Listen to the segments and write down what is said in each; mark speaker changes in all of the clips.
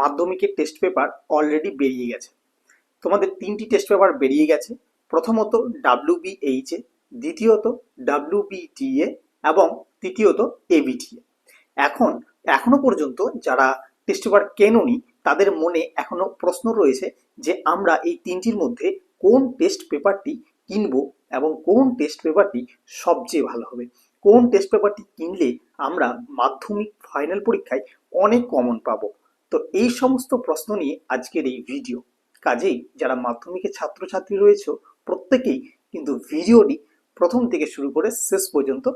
Speaker 1: মাধ্যমিকের test paper already বেরিয়ে গেছে। তোমাদের তিনটি টেস্ট পেপার বেরিয়ে গেছে। প্রথমত ডাব্লিউ এইচ এ দ্বিতীয়ত ডাব্লিউ এ এবং তৃতীয়ত এবিটিএ এখন, এখনও পর্যন্ত যারা টেস্ট পেপার কেননি, তাদের মনে এখনও প্রশ্ন রয়েছে যে আমরা এই তিনটির মধ্যে কোন টেস্ট পেপারটি কিনবো এবং কোন টেস্ট পেপারটি সবচেয়ে ভালো হবে। কোন টেস্ট পেপারটি কিনলে আমরা মাধ্যমিক ফাইনাল পরীক্ষায় অনেক কমন পাবো। তো এই সমস্ত প্রশ্ন নিয়ে আজকের এই ভিডিও কাজেই যারা মাধ্যমিকের ছাত্রছাত্রী রয়েছে, প্রত্যেকেই কিন্তু ভিডিওটি প্রথম থেকে শুরু করে শেষ পর্যন্ত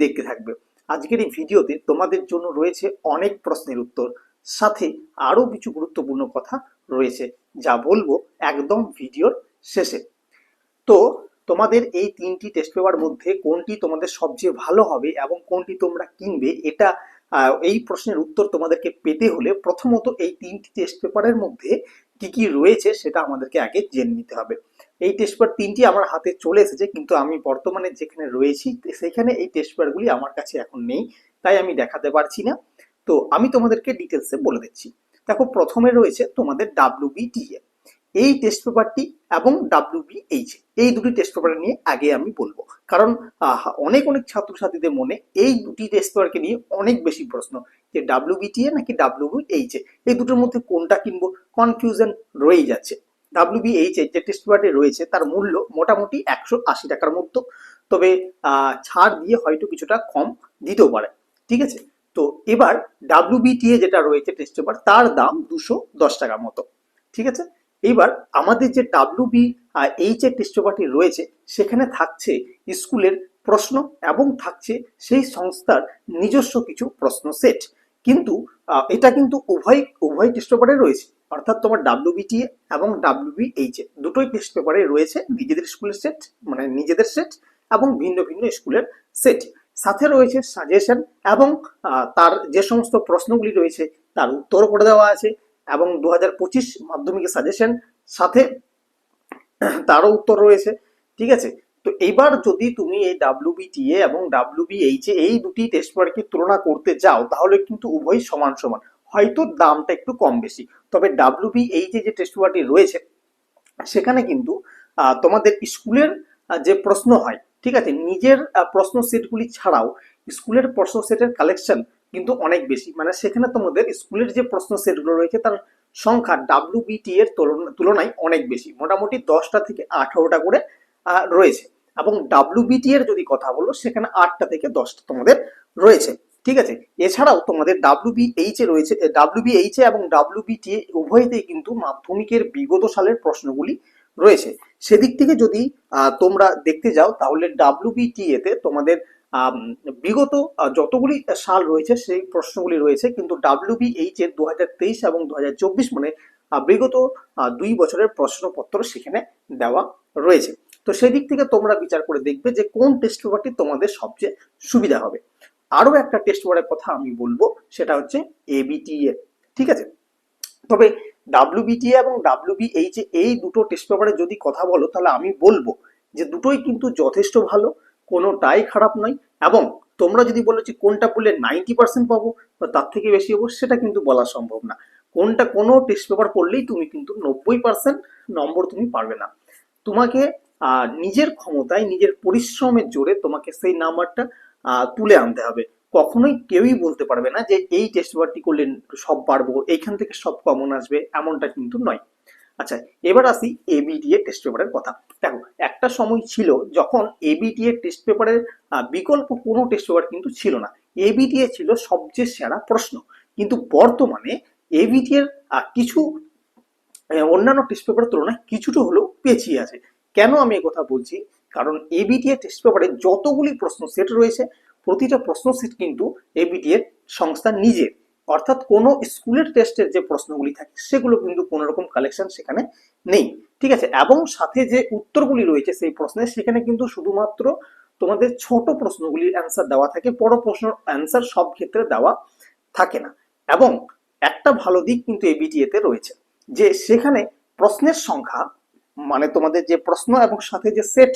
Speaker 1: দেখতে থাকবে। আজকের এই ভিডিওতে তোমাদের জন্য রয়েছে অনেক প্রশ্নের উত্তর, সাথে আরও কিছু গুরুত্বপূর্ণ কথা রয়েছে, যা বলব একদম ভিডিওর শেষে। তো তোমাদের এই তিনটি টেস্ট পেপার মধ্যে কোনটি তোমাদের সবচেয়ে ভালো হবে এবং কোনটি তোমরা কিনবে, এটা এই প্রশ্নের উত্তর তোমাদেরকে পেতে হলে প্রথমত এই তিনটি টেস্ট পেপারের মধ্যে কি কি রয়েছে সেটা আমাদেরকে আগে জেনে নিতে হবে। এই টেস্ট পেপার তিনটি আমার হাতে চলে এসেছে, কিন্তু আমি বর্তমানে যেখানে রয়েছি সেখানে এই টেস্ট পেপারগুলি আমার কাছে এখন নেই, তাই আমি দেখাতে পারছি না। তো আমি তোমাদেরকে ডিটেলসে বলে দিচ্ছি। দেখো, প্রথমে রয়েছে তোমাদের ডাব্লিউবিটিএ এই টেস্ট পেপারটি এবং ডাব্লিউবিএইচ এই দুটি টেস্ট পেপার নিয়ে আগে আমি বলব। কারণ অনেক অনেক ছাত্রছাত্রীদের মনে এই দুটি টেস্ট নিয়ে অনেক বেশি প্রশ্ন যে ডাব্লিউবিটিএ নাকি ডাব্লিউবিএইচ এই দুটোর মধ্যে কোনটা কিনবো? কনফিউশন রয়েই যাচ্ছে। ডাব্লিউ বি ডাব্লিউবিএইচ যে টেস্ট রয়েছে, তার মূল্য মোটামুটি একশো আশি টাকার মতো। তবে ছাড় দিয়ে হয়তো কিছুটা কম দিতেও পারে। ঠিক আছে? তো এবার ডাব্লিউবিটিএ যেটা রয়েছে টেস্ট পেপার তার দাম দুশো দশ টাকার মতো। ঠিক আছে? এইবার আমাদের যে ডাব্লু ডাব্লিউবি এইচ এর টেস্ট পেপারটি রয়েছে, সেখানে থাকছে স্কুলের প্রশ্ন এবং থাকছে সেই সংস্থার নিজস্ব কিছু প্রশ্ন সেট কিন্তু এটা কিন্তু উভয় উভয় টেস্ট পেপারে রয়েছে। অর্থাৎ তোমার ডাব্লিউবিটিএ এবং ডাব্লিউবিএইচ এ দুটোই টেস্ট পেপারে রয়েছে নিজেদের স্কুলের সেট মানে নিজেদের সেট এবং ভিন্ন ভিন্ন স্কুলের সেট সাথে রয়েছে সাজেশন এবং তার যে সমস্ত প্রশ্নগুলি রয়েছে, তার উত্তর করে দেওয়া আছে। এবং দু হাজার পঁচিশ মাধ্যমিকের সাজেশন সাথে তারও উত্তর রয়েছে। ঠিক আছে? তো এইবার যদি তুমি এই ডাব্লিউবিটিএ এবং ডাব্লিউবিএইচ এই দুটি টেস্ট পেপারকে তুলনা করতে যাও, তাহলে কিন্তু উভয় সমান সমান। হয়তো দামটা একটু কম বেশি। তবে ডাব্লিউবিএইচ যে টেস্ট পেপারটি রয়েছে, সেখানে কিন্তু তোমাদের স্কুলের যে প্রশ্ন হয়, ঠিক আছে? নিজের প্রশ্ন সেটগুলি ছাড়াও স্কুলের প্রশ্ন সেটের কালেকশন কিন্তু অনেক বেশি। মানে সেখানে তোমাদের স্কুলের যে প্রশ্ন সেটগুলো রয়েছে, তার সংখ্যা ডাব্লিউবিটি এর তুলনায় অনেক বেশি। মোটামুটি দশটা থেকে আঠারোটা করে রয়েছে। এবং ডাব্লিউবিটি এর যদি কথা বলো, সেখানে আটটা থেকে দশটা তোমাদের রয়েছে। ঠিক আছে? এছাড়াও তোমাদের ডাব্লিউবিএইচ এ রয়েছে ডাব্লিউবিএইচ এ এবং ডাব্লিউবিটি উভয়তেই কিন্তু মাধ্যমিকের বিগত সালের প্রশ্নগুলি রয়েছে। সেদিক থেকে যদি তোমরা দেখতে যাও, তাহলে ডাব্লিউবিটিএ তে তোমাদের বিগত যতগুলি সাল রয়েছে, সেই প্রশ্নগুলি রয়েছে, কিন্তু ডাব্লিউবিএইচ এর দু হাজার তেইশ এবং দু মানে বিগত দুই বছরের প্রশ্নপত্র সেখানে দেওয়া রয়েছে। তো সেই দিক থেকে তোমরা বিচার করে দেখবে যে, কোন টেস্ট পেপারটি তোমাদের সবচেয়ে সুবিধা হবে। আরও একটা টেস্ট পেপারের কথা আমি বলব, সেটা হচ্ছে এবিটিএ ঠিক আছে? তবে ডাব্লিউবিটিএ এবং ডাব্লিউবিএইচ এই দুটো টেস্ট পেপারে যদি কথা বলো, তাহলে আমি বলব যে, দুটোই কিন্তু যথেষ্ট ভালো, কোনোটাই খারাপ নয়। এবং তোমরা যদি বলো যে কোনটা পড়লে নাইনটি পার্সেন্ট পাবো বা তার থেকে বেশি পাবো, সেটা কিন্তু বলা সম্ভব না। কোনটা কোনো টেস্ট পেপার পড়লেই তুমি কিন্তু নব্বই পার্সেন্ট নম্বর তুমি পারবে না। তোমাকে নিজের ক্ষমতায়, নিজের পরিশ্রমের জোরে তোমাকে সেই নাম্বারটা তুলে আনতে হবে। কখনোই কেউই বলতে পারবে না যে এই টেস্ট পেপারটি করলে সব পারব, এইখান থেকে সব কমন আসবে, এমনটা কিন্তু নয়। আচ্ছা এবার আসি এবিটিএ টেস্ট পেপারের কথা। দেখো, একটা সময় ছিল যখন এবিটিএ টেস্ট পেপারের বিকল্প কোনো টেস্ট পেপার কিন্তু ছিল না। এবিটিএ ছিল সবচেয়ে সেরা প্রশ্ন। কিন্তু বর্তমানে এবিটি এর কিছু অন্যান্য টেস্ট পেপারের তুলনায় কিছুটা হলেও পেছিয়ে আছে। কেন আমি কথা বলছি? কারণ এবিটি এর টেস্ট পেপারে যতগুলি প্রশ্ন সেট রয়েছে, প্রতিটা প্রশ্ন সেট কিন্তু এবিটি এর সংস্থা নিজের। অর্থাৎ কোনো স্কুলের টেস্টের যে প্রশ্নগুলি থাকে, সেগুলো কিন্তু কোনো রকম কালেকশন সেখানে নেই। ঠিক আছে? এবং সাথে যে উত্তরগুলি রয়েছে সেই প্রশ্নের সেখানে কিন্তু শুধুমাত্র তোমাদের ছোট প্রশ্নগুলির অ্যান্সার দেওয়া থাকে, বড় প্রশ্নের অ্যান্সার সব ক্ষেত্রে দেওয়া থাকে না। এবং একটা ভালো দিক কিন্তু এবিটিএ তে রয়েছে, যে সেখানে প্রশ্নের সংখ্যা মানে তোমাদের যে প্রশ্ন এবং সাথে যে সেট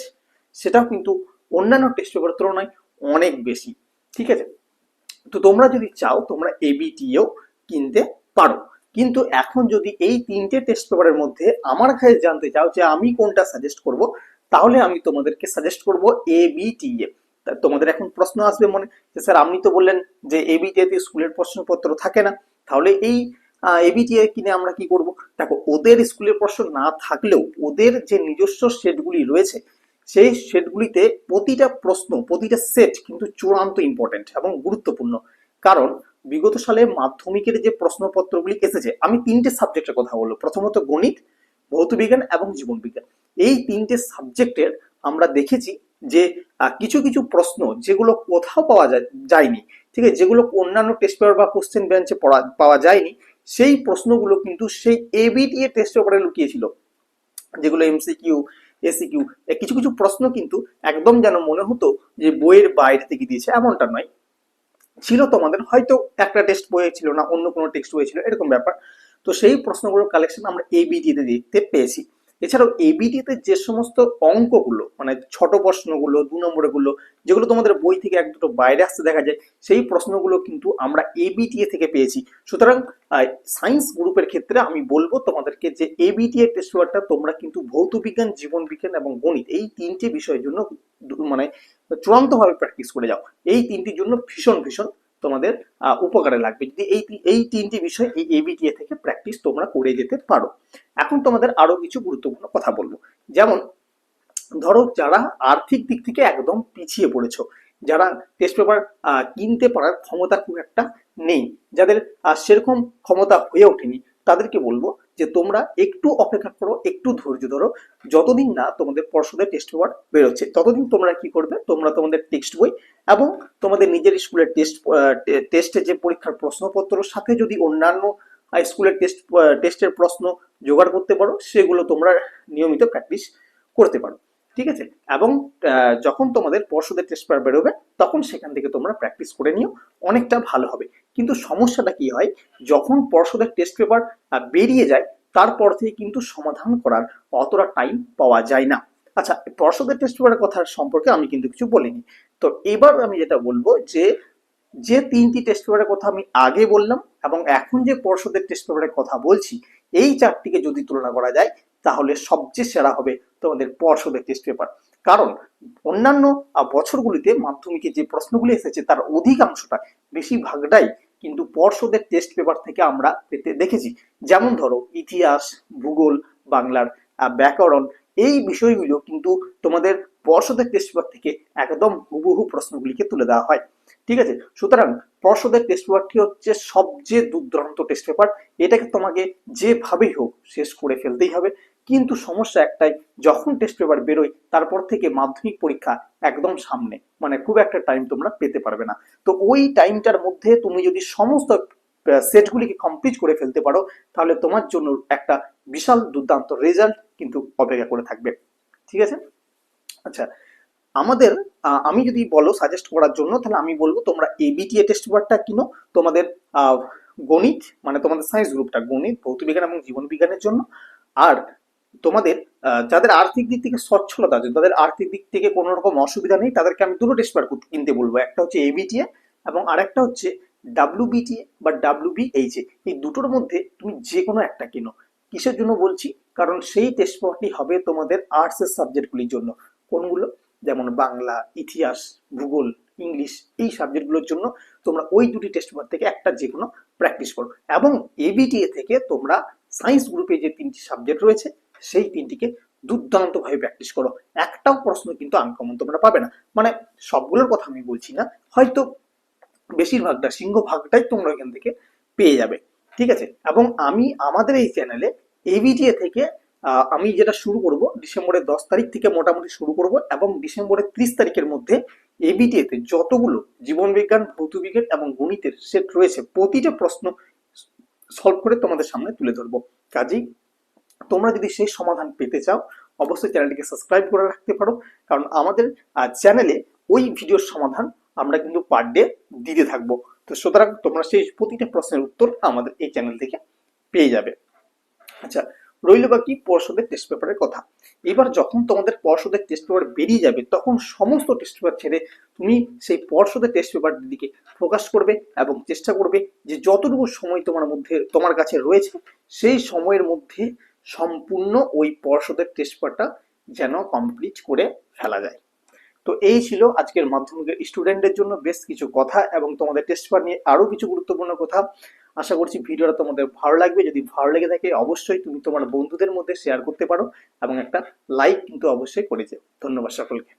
Speaker 1: সেটাও কিন্তু অন্যান্য টেস্ট পেপারের তুলনায় অনেক বেশি। ঠিক আছে? তো তোমরা যদি চাও, তোমরা এবিটিও কিনতে পারো। কিন্তু এখন যদি এই তিনটে টেস্ট পেপারের মধ্যে আমার কাছে জানতে চাও যে আমি কোনটা সাজেস্ট করব, তাহলে আমি তোমাদেরকে সাজেস্ট করব এ বি টি এ তোমাদের এখন প্রশ্ন আসবে মনে। যে স্যার, আপনি তো বললেন যে এ বি টি স্কুলের প্রশ্নপত্র থাকে না। তাহলে এই এবিটিএ কিনে আমরা কি করব? দেখো, ওদের স্কুলের প্রশ্ন না থাকলেও ওদের যে নিজস্ব সেটগুলি রয়েছে সেই সেটগুলিতে প্রতিটা প্রশ্ন, প্রতিটা সেট কিন্তু চূড়ান্ত ইম্পর্টেন্ট এবং গুরুত্বপূর্ণ। কারণ বিগত সালে মাধ্যমিকের যে প্রশ্নপত্রগুলি এসেছে, আমি তিনটে সাবজেক্টের কথা বলব। প্রথমত গণিত ভৌতবিজ্ঞান এবং জীবনবিজ্ঞান এই তিনটে সাবজেক্টের আমরা দেখেছি যে কিছু কিছু প্রশ্ন যেগুলো কোথাও পাওয়া যায়, যায়নি, ঠিক আছে? যেগুলো অন্যান্য টেস্ট পেপার বা কোশ্চেন বেঞ্চে পড়া, পাওয়া যায়নি, সেই প্রশ্নগুলো কিন্তু সেই এবিটিএ টেস্ট পেপারে লুকিয়েছিল। যেগুলো এমসিকিউ এসিকিউ কিছু কিছু প্রশ্ন কিন্তু একদম যেন মনে হতো যে বইয়ের বাইরে থেকে দিয়েছে, এমনটা নয়। ছিল তোমাদের, হয়তো একটা টেক্সট বই ছিল না, অন্য কোনো টেক্সট বই ছিল, এরকম ব্যাপার। তো সেই প্রশ্নগুলোর কালেকশন আমরা এবিটিতে দেখতে পেয়েছি। এছাড়াও এবিটিতে যে সমস্ত অঙ্কগুলো মানে ছোট প্রশ্নগুলো, দু নম্বরেগুলো, যেগুলো তোমাদের বই থেকে এক দুটো বাইরে আসতে দেখা যায়, সেই প্রশ্নগুলো কিন্তু আমরা এবিটিএ থেকে পেয়েছি। সুতরাং সায়েন্স গ্রুপের ক্ষেত্রে আমি বলব তোমাদেরকে যে এবিটিএ টেস্ট পেপারটা তোমরা কিন্তু ভৌত বিজ্ঞান, জীবন বিজ্ঞান এবং গণিত, এই তিনটি বিষয়ের জন্য মানে চূড়ান্তভাবে প্র্যাকটিস করে যাও। এই তিনটির জন্য ভীষণ ভীষণ তোমাদের উপকারে লাগবে। যদি এই এই তিনটি বিষয় এই এবিটিএ থেকে প্র্যাকটিস তোমরা করে যেতে পারো। এখন তোমাদের আরও কিছু গুরুত্বপূর্ণ কথা বলব। যেমন, ধরো যারা আর্থিক দিক থেকে একদম পিছিয়ে পড়েছো, যারা টেস্ট পেপার কিনতে পারার ক্ষমতা খুব একটা নেই, যাদের সেরকম ক্ষমতা হয়ে ওঠেনি, তাদেরকে বলব যে তোমরা একটু অপেক্ষা করো, একটু ধৈর্য ধরো। যতদিন না তোমাদের পর্ষদের টেস্ট পেপার বেরোচ্ছে, ততদিন তোমরা কি করবে? তোমরা তোমাদের টেক্সট বই এবং তোমাদের নিজের স্কুলের টেস্ট টেস্টে যে পরীক্ষার প্রশ্নপত্র, সাথে যদি অন্যান্য স্কুলের টেস্ট টেস্টের প্রশ্ন জোগাড় করতে পারো, সেগুলো তোমরা নিয়মিত প্র্যাকটিস করতে পারো। ঠিক আছে? এবং যখন তোমাদের পর্ষদের টেস্ট পেপার বেরোবে, তখন সেখান থেকে তোমরা প্র্যাকটিস করে নিও, অনেকটা ভালো হবে। কিন্তু সমস্যাটা কি হয়? যখন পর্ষদের টেস্ট পেপার বেরিয়ে যায়, তারপর থেকে কিন্তু সমাধান করার অতটা টাইম পাওয়া যায় না। আচ্ছা পর্ষদের টেস্ট পেপারের কথা সম্পর্কে আমি কিন্তু কিছু বলিনি। তো এবার আমি যেটা বলব যে যে তিনটি টেস্ট পেপারের কথা আমি আগে বললাম এবং এখন যে পর্ষদের টেস্ট পেপারের কথা বলছি, এই চারটিকে যদি তুলনা করা যায়, তাহলে সবচেয়ে সেরা হবে তোমাদের পর্ষদের টেস্ট পেপার কারণ অন্যান্য বছরগুলিতে মাধ্যমিকে যে প্রশ্নগুলি এসেছে তার অধিকাংশটা বেশিরভাগটাই কিন্তু পর্ষদের টেস্ট পেপার থেকে আমরা পেতে দেখেছি। যেমন ধরো, ইতিহাস, ভূগোল, বাংলার ব্যাকরণ, এই বিষয়গুলো কিন্তু তোমাদের পর্ষদের টেস্ট পেপার থেকে একদম হুবহু প্রশ্নগুলিকে তুলে দেওয়া হয়। ঠিক আছে? সুতরাং পর্ষদের টেস্ট পেপারটি হচ্ছে সবচেয়ে দুর্দান্ত টেস্ট পেপার এটাকে তোমাকে যেভাবেই হোক শেষ করে ফেলতেই হবে। কিন্তু সমস্যা একটাই, যখন টেস্ট পেপার বেরোয়, তারপর থেকে মাধ্যমিক পরীক্ষা একদম সামনে মানে খুব একটা টাইম তোমরা পেতে পারবে না। তো ওই টাইমটার মধ্যে তুমি যদি সমস্ত সেটগুলিকে কমপ্লিট করে ফেলতে পারো, তাহলে তোমার জন্য একটা বিশাল দুর্দান্ত রেজাল্ট কিন্তু অপেক্ষা করে থাকবে। ঠিক আছে? আচ্ছা আমাদের আমি যদি বলো সাজেস্ট করার জন্য, তাহলে আমি বলব তোমরা এবিটিএ টেস্ট পেপারটা কিনো, তোমাদের গণিত মানে তোমাদের সায়েন্স গ্রুপটা গণিত ভৌতবিজ্ঞান এবং জীবন বিজ্ঞানের জন্য। আর তোমাদের যাদের আর্থিক দিক থেকে সচ্ছলতা আছে, তাদের আর্থিক দিক থেকে কোনো রকম অসুবিধা নেই, তাদেরকে আমি দুটো টেস্ট পেপার কিনতে বলব। একটা হচ্ছে এবিটিএ এবং আরেকটা হচ্ছে ডাব্লিউবিটিএ বা ডাব্লিউবিএইচএ এই দুটোর মধ্যে তুমি যে কোনো একটা কিনো। কিসের জন্য বলছি? কারণ সেই টেস্ট পেপারটি হবে তোমাদের আর্টসের সাবজেক্টগুলির জন্য। কোনগুলো? যেমন বাংলা, ইতিহাস, ভূগোল, ইংলিশ, এই সাবজেক্টগুলোর জন্য তোমরা ওই দুটি টেস্ট পেপার থেকে একটা যে কোনো প্র্যাকটিস করো। এবং এবিটিএ থেকে তোমরা সায়েন্স গ্রুপে যে তিনটি সাবজেক্ট রয়েছে সেই তিনটিকে দুর্দান্তভাবে প্র্যাকটিস করো। একটাও প্রশ্ন কিন্তু আনকমন তোমরা পাবে না। মানে সবগুলোর কথা আমি বলছি না, হয়তো বেশিরভাগটা, সিংহভাগটাই তোমরা এখান থেকে পেয়ে যাবে। ঠিক আছে? এবং আমি, আমাদের এই চ্যানেলে এবিটিএ থেকে আমি যেটা শুরু করব, ডিসেম্বরের দশ তারিখ থেকে মোটামুটি শুরু করব এবং ডিসেম্বরের ত্রিশ তারিখের মধ্যে এবিটিএতে যতগুলো জীবনবিজ্ঞান, ভৌতবিজ্ঞান এবং গণিতের সেট রয়েছে, প্রতিটা প্রশ্ন সলভ করে তোমাদের সামনে তুলে ধরবো। কাজেই তোমরা যদি সেই সমাধান পেতে চাও, অবশ্যই চ্যানেলটিকে সাবস্ক্রাইব করে রাখতে পারো। কারণ আমাদের চ্যানেলে ওই ভিডিওর সমাধান আমরা কিন্তু পার ডে দিতে থাকব। তো সুতরাং তোমরা সেই প্রতিটা প্রশ্নের উত্তর আমাদের এই চ্যানেল থেকে পেয়ে যাবে। আচ্ছা রইল বাকি পর্ষদের টেস্ট পেপারের কথা। এবার যখন তোমাদের পর্ষদের টেস্ট পেপার বেরিয়ে যাবে, তখন সমস্ত টেস্ট পেপার ছেড়ে তুমি সেই পর্ষদের টেস্ট পেপারটির দিকে ফোকাস করবে এবং চেষ্টা করবে যে যতটুকু সময় তোমার মধ্যে, তোমার কাছে রয়েছে, সেই সময়ের মধ্যে সম্পূর্ণ ওই পর্ষদের টেস্ট পেপারটা যেন কমপ্লিট করে ফেলা যায়। তো এই ছিল আজকের মাধ্যমিকের স্টুডেন্টদের জন্য বেশ কিছু কথা এবং তোমাদের টেস্ট পেপার নিয়ে আরও কিছু গুরুত্বপূর্ণ কথা। আশা করছি ভিডিওটা তোমাদের ভালো লাগবে। যদি ভালো লেগে থাকে অবশ্যই তুমি তোমার বন্ধুদের মধ্যে শেয়ার করতে পারো এবং একটা লাইক কিন্তু অবশ্যই করে ধন্যবাদ সকলকে।